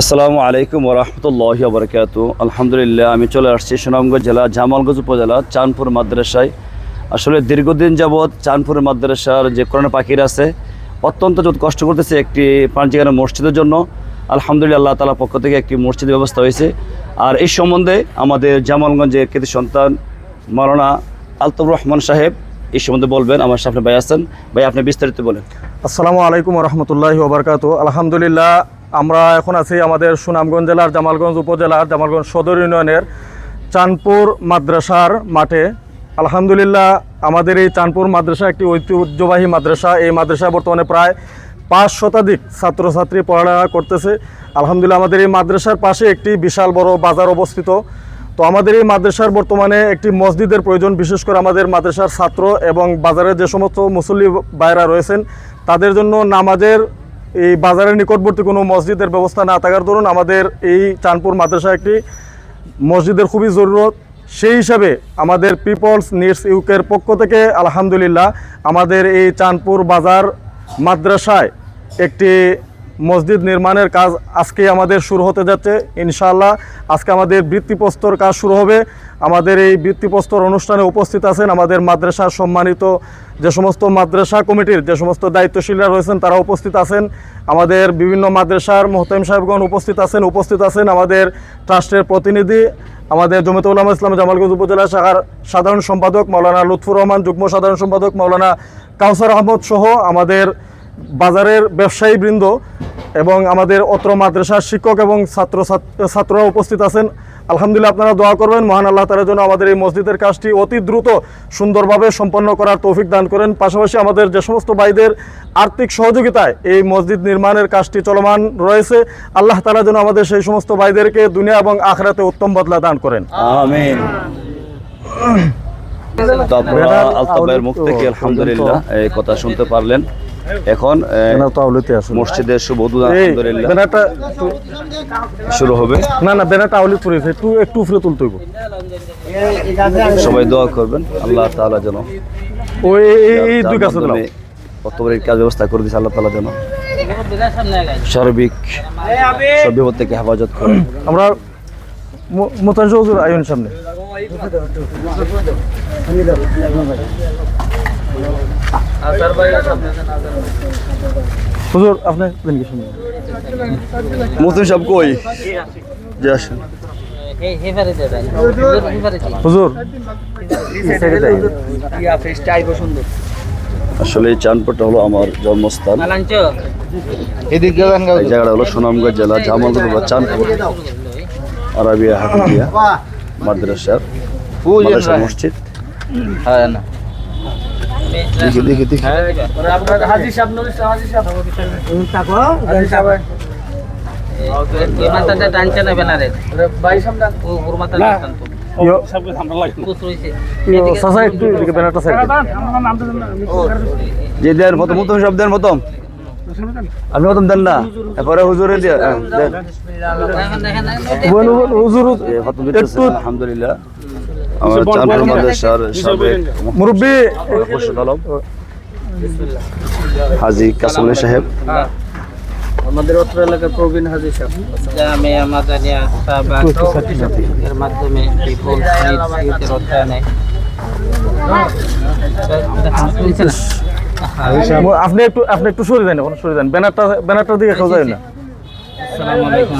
আসসালামু আলাইকুম ওরহমতুল্লাহ বরকাত আলহামদুলিল্লাহ, আমি চলে আসছি সুনামগঞ্জ জেলা, জামালগঞ্জ উপজেলা, চাঁদপুর মাদ্রাসায়। আসলে দীর্ঘদিন যাবৎ চাঁদপুর মাদ্রাসার যে করোনা পাখির আছে, অত্যন্ত যত কষ্ট করতেছে একটি পাঞ্চিকানা মসজিদের জন্য। আলহামদুলিল্লাহ, আল্লাহ তালার পক্ষ থেকে একটি মসজিদ ব্যবস্থা হয়েছে। আর এই সম্বন্ধে আমাদের জামালগঞ্জের কৃতি সন্তান মাওলানা আলতাফ রহমান সাহেব এই সম্বন্ধে বলবেন। আমার সামনে ভাই আছেন। ভাই, আপনি বিস্তারিত বলেন। আসসালামু আলাইকুম রহমতুল্লাহ ওবরকাত আলহামদুলিল্লাহ আমরা এখন আছি আমাদের সুনামগঞ্জ জেলার, জামালগঞ্জ উপজেলার, জামালগঞ্জ সদর ইউনিয়নের চাঁদপুর মাদ্রাসার মাঠে। আলহামদুলিল্লাহ, আমাদের এই চাঁদপুর মাদ্রাসা একটি ঐতিহ্যবাহী মাদ্রাসা। এই মাদ্রাসা বর্তমানে প্রায় পাঁচ শতাধিক ছাত্রছাত্রী পড়ালেখা করতেছে। আলহামদুলিল্লাহ, আমাদের এই মাদ্রাসার পাশে একটি বিশাল বড় বাজার অবস্থিত। তো আমাদের এই মাদ্রাসার বর্তমানে একটি মসজিদের প্রয়োজন, বিশেষ করে আমাদের মাদ্রাসার ছাত্র এবং বাজারের যে সমস্ত মুসল্লি ভাইরা রয়েছেন, তাদের জন্য নামাজের এই বাজারের নিকটবর্তী কোনো মসজিদের ব্যবস্থা না থাকার দরুন আমাদের এই চাঁদপুর মাদ্রাসা একটি মসজিদের খুবই জরুরত। সেই হিসাবে আমাদের পিপলস নিডস ইউকের পক্ষ থেকে আলহামদুলিল্লাহ আমাদের এই চাঁদপুর বাজার মাদ্রাসায় একটি মসজিদ নির্মাণের কাজ আজকে আমাদের শুরু হতে যাচ্ছে, ইনশাআল্লাহ। আজকে আমাদের বৃত্তিপ্রস্তর কাজ শুরু হবে। আমাদের এই বৃত্তিপ্রস্তর অনুষ্ঠানে উপস্থিত আছেন আমাদের মাদ্রাসার সম্মানিত যে সমস্ত মাদ্রাসা কমিটির যে সমস্ত দায়িত্বশীলরা রয়েছেন, তারা উপস্থিত আছেন। আমাদের বিভিন্ন মাদ্রাসার মোহতাম সাহেবগণ উপস্থিত আছেন উপস্থিত আছেন আমাদের ট্রাস্টের প্রতিনিধি, আমাদের জমিত ইসলাম জামালগঞ্জ উপজেলা শাখার সাধারণ সম্পাদক মৌলানা লুৎফুর রহমান, যুগ্ম সাধারণ সম্পাদক মৌলানা কাউসার আহমদ সহ আমাদের বাজারের ব্যবসায়ী বৃন্দ এবং আমাদের অত্র মাদ্রাসার শিক্ষক এবং ছাত্র ছাত্ররা উপস্থিত আছেন। আলহামদুলিল্লাহ আপনারা দোয়া করবেন। মহান আল্লাহ তালার জন্য আমাদের এই মসজিদের কাজটি অতি দ্রুত সুন্দরভাবে সম্পন্ন করার তৌফিক দান করেন। পাশাপাশি আমাদের যে সমস্ত ভাইদের আর্থিক সহযোগিতায় এই মসজিদ নির্মাণের কাজটি চলমান রয়েছে। আল্লাহ তালা যেন আমাদের সেই সমস্ত ভাইদেরকে দুনিয়া এবং আখরাতে উত্তম বদলা দান করেন। আমিন। মুখ থেকে আলহামদুলিল্লাহ এই কথা শুনতে পারলেন। এখন মসজিদের শুভ উদ্বোধন এই আলহামদুলিল্লাহ। ব্যানারটা শুরু হবে। না না ব্যানারটা আউলিত করেছে একটু একটু উপরে তুলতে হইব। সবাই দোয়া করবেন আল্লাহ তাআলা যেন ওই এই- দুই দিলাম অক্টোবরের কাজ ব্যবস্থা করে দিয়েছে আল্লাহ তাআলা যেন সার্বিক সব বিপদ থেকে হেফাজত করেন আমরা মোতাঞ্জ হুজুর আইন সামনে। হুজুর আপনি দেন কি মুসলিম সাহেব কই? জি আসেন। হুজুর আসলে এই চাঁদপুরটা হলো আমার জন্মস্থান। এই জায়গাটা হলো সুনামগঞ্জ জেলা জামালগঞ্জ বা চাঁদপুর। আরাবিয়া হাফিজিয়া মাদ্রাসার মাদ্রাসা মসজিদ। দেখি দেখি দেখি। না সাসা একটু এদিকে ব্যানারটা সাইড যে দেন প্রথম দেন প্রথম। আপনি প্রথম দেন না? এরপরে হুজুরে হুজুর আলহামদুলিল্লাহ। আমার চাঁদপুর মাদ্রাসার সাবেক মুরব্বী মুর্শিদ আলম হাজি কাসুল্লাহ সাহেব। আমাদের অত্র এলাকার প্রবীণ হাজির সাহেব। জামিয়া মাদানিয়া সাহাবাগ এর মাধ্যমে পিপল ইউথের অধ্যয়নে আপনি একটু আপনি একটু সরে দেন এখন সরে দেন ব্যানারটা ব্যানারটার দিকে যায় না। আসসালামু আলাইকুম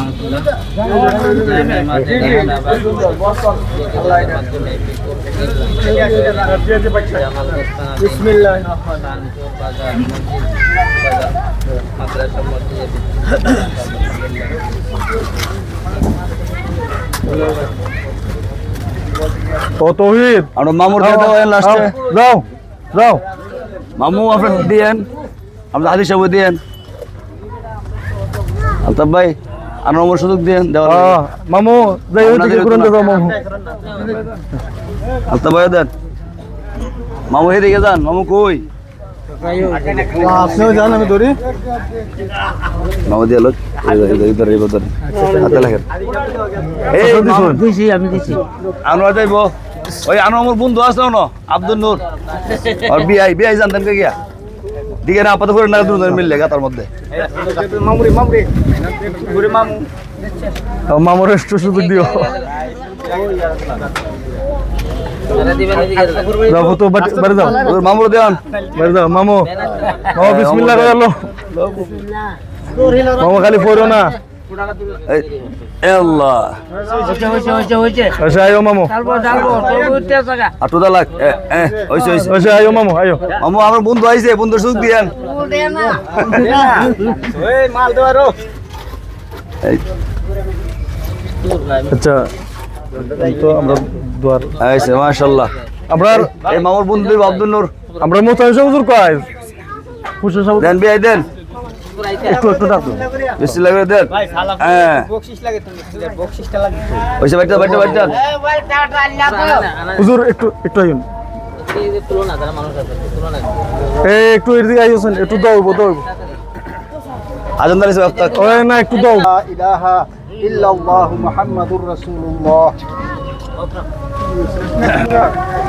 ও তৌহিদ। আমরা মামুর দিয়ে দেওয়া লাস্টে যাও যাও মামু আপনার দিয়েন আপনার হাজি সাহেব দিয়েন আলতাফ ভাই আর নম্বর সুযোগ দিয়েন দেওয়ার আহ, মামু যাই ওই যাও মামু। আলতাফ ভাই দেন। মামু এদিকে যান। মামু কই? আপনিও যান আমি ধরি। মামু দিয়ে লোক। ইধর ইধর ইধর হাতে লাগেন। এই মামু- দিছি আমি দিছি। আনোয়ার যাইব। ওই আনোয়ার আমার বন্ধু আছে না? আব্দুল নূর। আর বিআই বিআই জানতেন কে গিয়া। দিকে না আপাতত করে না দুজন মিললে তার মধ্যে। মামুরি মামুরি। ঘুরে মামু। মামুর একটু সুযোগ দিও। তো বাড়ি- বাড়ি যাও। মামুর দেওয়ান। বাড়ি যাও। মামু। মামু বিসমিল্লাহ করে লো মামু। খালি পড়ো না। এই, এ আল্লাহ। আচ্ছা আয়ো মামু। আটুদা লাখ এ এ হইছে হইছে আয়ো মামু আয়ো। মামু আমার বন্ধু সুখ দিয়েন এই। মাল আচ্ছা তো আমরা দুয়ার আইছে মাশাআল্লাহ। আমরা এই মামুর বন্ধু আব্দুল নূর। আমরা মোতায়েন হুজুর কয়? খুশি সব দেন বিয়াই দেন। একটু একটু ডাকো বেশি লাগবে দেন হ্যাঁ। হইছে বাইটা বাইটা বাইটা হুজুর একটু একটু আইন। মানুষ আছে তুলনা এই একটু একটু দৌড়বো দৌড়বো। আজান দাঁড়িয়েছে বাপ্তা ওই না একটু দাও লা ইলাহা ইল্লাল্লাহু মুহাম্মাদুর রাসূলুল্লাহ।